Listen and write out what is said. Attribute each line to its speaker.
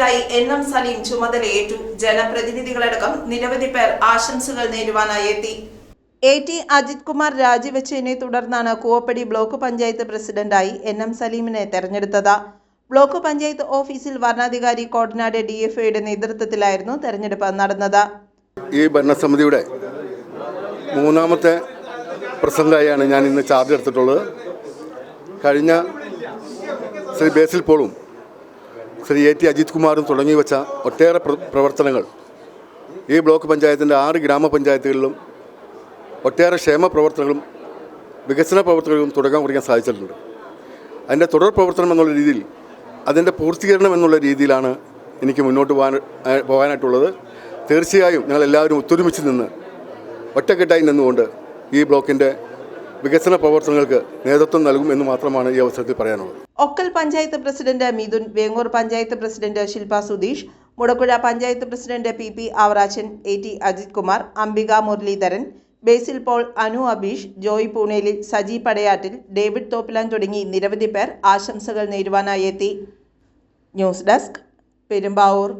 Speaker 1: പ്രസിഡന്റായി N M Saleem ചുമതലയേറ്റു. ജനപ്രതിനിധികളടക്കം നിരവധി പേർ ആശംസകൾ നേരുവാനായി എത്തി. എ ടി അജിത് കുമാർ രാജിവെച്ചതിനെ തുടർന്നാണ് കൂവപ്പടി ബ്ലോക്ക് പഞ്ചായത്ത് പ്രസിഡന്റായി എൻ എം സലീമിനെ തെരഞ്ഞെടുത്തത്. ബ്ലോക്ക് പഞ്ചായത്ത് ഓഫീസിൽ വരണാധികാരി കോടനാട് ഡി എഫ് ഐയുടെ നേതൃത്വത്തിലായിരുന്നു തെരഞ്ഞെടുപ്പ് നടന്നത്.
Speaker 2: ഈ ഭരണസമിതിയുടെ മൂന്നാമത്തെ പ്രസംഗമായാണ് ഞാൻ ഇന്ന് ചാർജ് എടുത്തിട്ടുള്ളത്. കഴിഞ്ഞ ശ്രീ ബേസിൽ പോളും ശ്രീ എ ടി അജിത് കുമാറും തുടങ്ങി വെച്ച ഒട്ടേറെ പ്രവർത്തനങ്ങൾ. ഈ ബ്ലോക്ക് പഞ്ചായത്തിന്റെ ആറ് ഗ്രാമപഞ്ചായത്തുകളിലും ഒട്ടേറെ ക്ഷേമ പ്രവർത്തനങ്ങളും വികസന പ്രവർത്തനങ്ങളും തുടങ്ങാൻ കുറിക്കാൻ സാധിച്ചിട്ടുണ്ട്. അതിന്റെ തുടർ പ്രവർത്തനം എന്നുള്ള രീതിയിൽ അതിന്റെ പൂർത്തീകരണം എന്നുള്ള രീതിയിലാണ് എനിക്ക് മുന്നോട്ട് പോകാൻ പോകാനായിട്ടുള്ളത്. തീർച്ചയായും ഞങ്ങൾ എല്ലാവരും ഒത്തൊരുമിച്ച് നിന്ന് ഒറ്റക്കെട്ടായി നിന്നുകൊണ്ട് ഈ ബ്ലോക്കിന്റെ വികസന പ്രവർത്തനങ്ങൾക്ക് നേതൃത്വം നൽകും എന്ന് മാത്രമാണ് ഈ അവസരത്തിൽ പറയാനുള്ളത്.
Speaker 1: Okkal panchayat president Mithun Vengoor panchayat president Shilpa Sudheesh Mudakkuzha panchayat president P P Avarachan A T Ajith Kumar Ambika Muraleedharan Basil Paul Anu Abeesh Joy Poonelil Saji Padayattil David Thoppilan തുടങ്ങി നിരവധി പേർ ആശംസകൾ നേരുവാനായി എത്തി. News desk Perumbavoor.